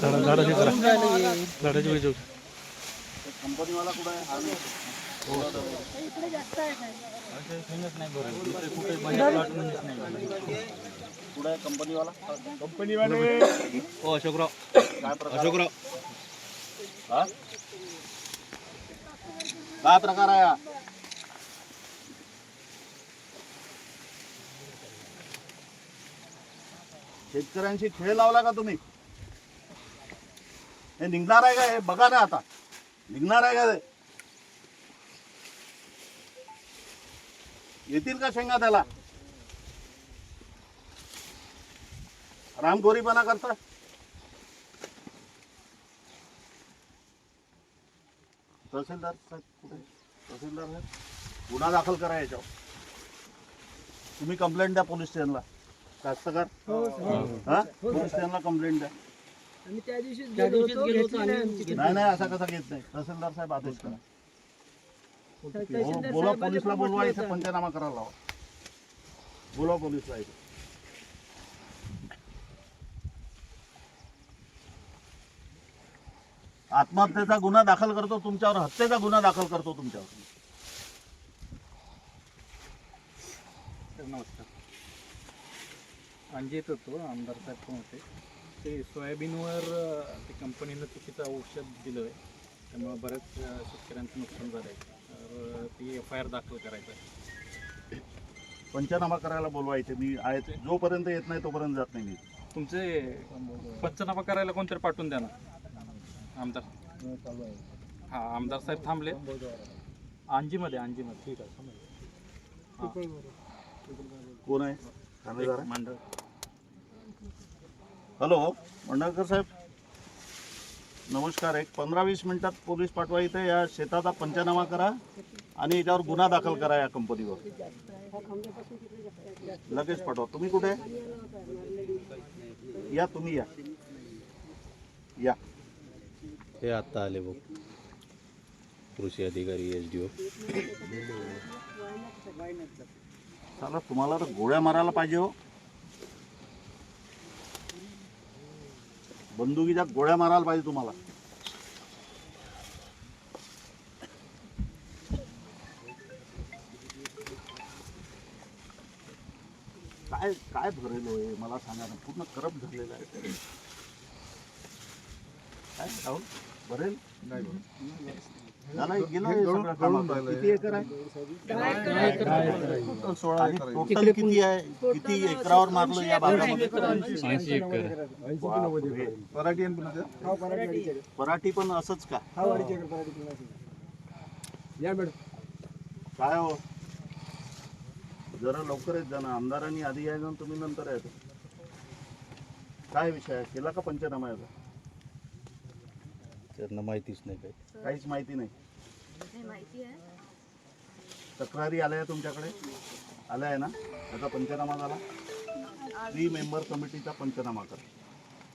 झाडा झाडाची करा झाडाची पाहिजे होती कंपनीवाला कुठं आहे कंपनीवाला हो अशोकराव काय प्रकार अशोकराव हा? काय प्रकार आहे शेतकऱ्यांशी खेळ लावला का तुम्ही? हे निघणार आहे का? हे बघा ना आता. निघणार आहे का? येतील का शेंगा त्याला? रामगोरीपणा करता तहसीलदार साहेब कुठे? तहसीलदार साहेब गुन्हा दाखल करा याच्यावर. तुम्ही कंप्लेंट द्या पोलीस स्टेशनला. कास्तकार? हा पोलीस स्टेशनला कंप्लेंट द्या. आम्ही त्या दिवशीच गेलो होतो घेतली नाही. नाही नाही असा कसा घेत नाही. तहसीलदार साहेब आदेश करा. बोल- तहसीलदार बोला पोलीसला बोलवा इथे. पंचनामा करायला लावा. बोलवा पोलीसला इथे. आत्महत्येचा गुन्हा दाखल करतो तुमच्यावर हत्येचा गुन्हा दाखल करतो तुमच्यावर. नमस्कार. अंजित होतो आमदार साहेब पण होते. ते सोयाबीनवर अ, ते कंपनीनं चुकीचं औषध दिलं आहे त्यामुळे बऱ्याच शेतकऱ्यांचं नुकसान झालं आहे ती एफ आय आर दाखल करायचं आहे. पंचनामा करायला बोलवा इथे? मी आहे जोपर्यंत येत नाही तोपर्यंत जात नाही मी. तुमचे पंचनामा करायला कोणतरी पाठवून द्या ना. आमदार. हां आमदार साहेब थांबले. अंजीमध्ये अंजीमध्ये ठीक आहे. कोण आहे? मंडळ. हॅलो मंडळकर साहेब. नमस्कार एक पंधरा वीस मिनिटात पोलीस पाठवा इथे. या शेताचा पंचनामा करा आणि याच्यावर गुन्हा दाखल करा या कंपनीवर. लगेच पाठवा. तुम्ही कुठे? या तुम्ही या. या. हे आत्ता आले बघ. कृषी अधिकारी एस डी ओ चला तुम्हाला तर गोळ्या मारायला पाहिजे हो. बंदुकीच्या गोळ्या मारायला पाहिजे तुम्हाला. काय काय भरेलो आहे मला सांगा ना पूर्ण करप झालेलं आहे. काय राहुल? भरेल? नाही किती एकर आहे? आणि टोटल किती आहे? किती एकरावर मारलं या एकर. बापरे. पराठी पण असंच का? या मॅडम. काय हो? जरा लवकर येत जा ना. आमदारांनी आधी यायचं तुम्ही नंतर यायचं काय विषय आहे? केला का पंचनामा याचा? त्यांना माहितीच नाही काय काहीच माहिती नाही. माहिती आहे. तक्रारी आल्या आहे तुमच्याकडे? आल्या आहे ना? त्याचा पंचनामा झाला? थ्री मेंबर कमिटीचा पंचनामा करा.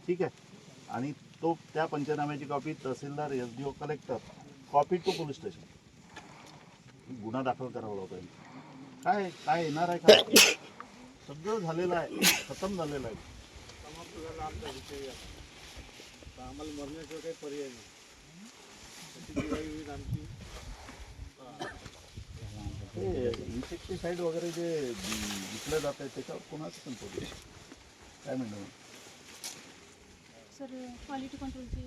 ठीक आहे? आणि तो त्या पंचनाम्याची copy tehsildar S D O collector copy to police station गुन्हा दाखल करावा होता काय काय येणार आहे? काय? सगळं झालेलं आहे. खतम झालेलं आहे. आम्हाला मरण्याशिवाय काही पर्याय नाही. ते इन्सेक्टिसाईड वगैरे जे विकलं जात आहे त्याच्यावर कोणाचं पण पोलीस काय म्हणणं सर क्वालिटी कंट्रोलची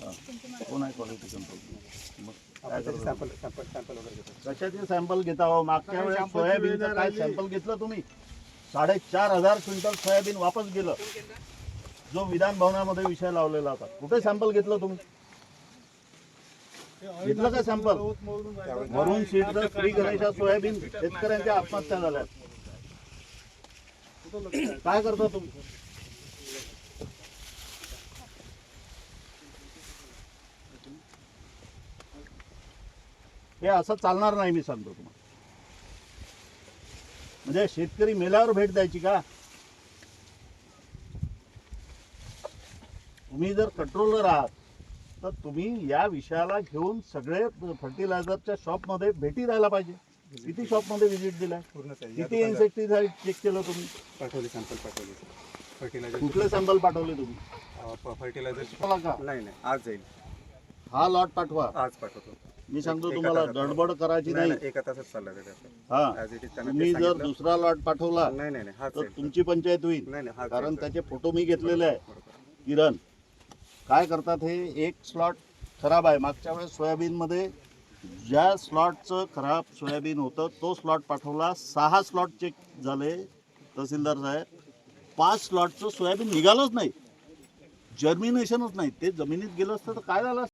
हां. त्यांचे कोण आहे क्वालिटी कंट्रोल मग काय करतो कशाचे सॅम्पल घेता हो? मागच्या वेळेस सोयाबीनचं काय सॅम्पल घेतलं तुम्ही? साडेचार हजार क्विंटल सोयाबीन वापस गेलं. जो विधान भवनामध्ये विषय लावलेला होता. कुठे सॅम्पल घेतलं तुम्ही? घेतलं का सॅम्पल वरून सीटचं श्री गणेशा सोयाबीन शेतकऱ्यांच्या आत्महत्या झाल्या. काय करता तुम्ही? हे असं चालणार नाही मी सांगतो तुम्हाला. म्हणजे शेतकरी मेल्यावर भेट द्यायची का? तुम्ही जर कंट्रोलर आहात तर तुम्ही या विषयाला घेऊन सगळे फर्टिलायझरच्या शॉपमध्ये भेटी राहायला पाहिजे. किती शॉपमध्ये व्हिजिट दिलाय? पूर्ण किती इन्सेक्टिसाइड चेक केलं तुम्ही? पाठवले सॅम्पल पाठवले. फर्टिलायझर कुठले सॅम्पल पाठवले तुम्ही? फर्टिलायझरची मला का? नाही नाही आज जाईल. हा लॉट पाठवा. आज पाठवतो. मी सांगतो तुम्हाला. गडबड करायची नाही एका तासात चालला हा. ते जर. दुसरा लॉट पाठवला नाही नाही तर तुमची पंचायत होईल. नाही नाही हाच कारण त्याचे फोटो मी घेतलेले आहे. किरण काय करतात हे? एक स्लॉट खराब आहे. मागच्या वेळेस सोयाबीनमध्ये ज्या स्लॉटचं खराब सोयाबीन होतं तो स्लॉट पाठवला. सहा स्लॉट चेक झाले तहसीलदार साहेब. पाच स्लॉटचं सोयाबीन निघालंच नाही. जर्मिनेशनच नाही. ते जमिनीत गेलं असतं तर काय झालं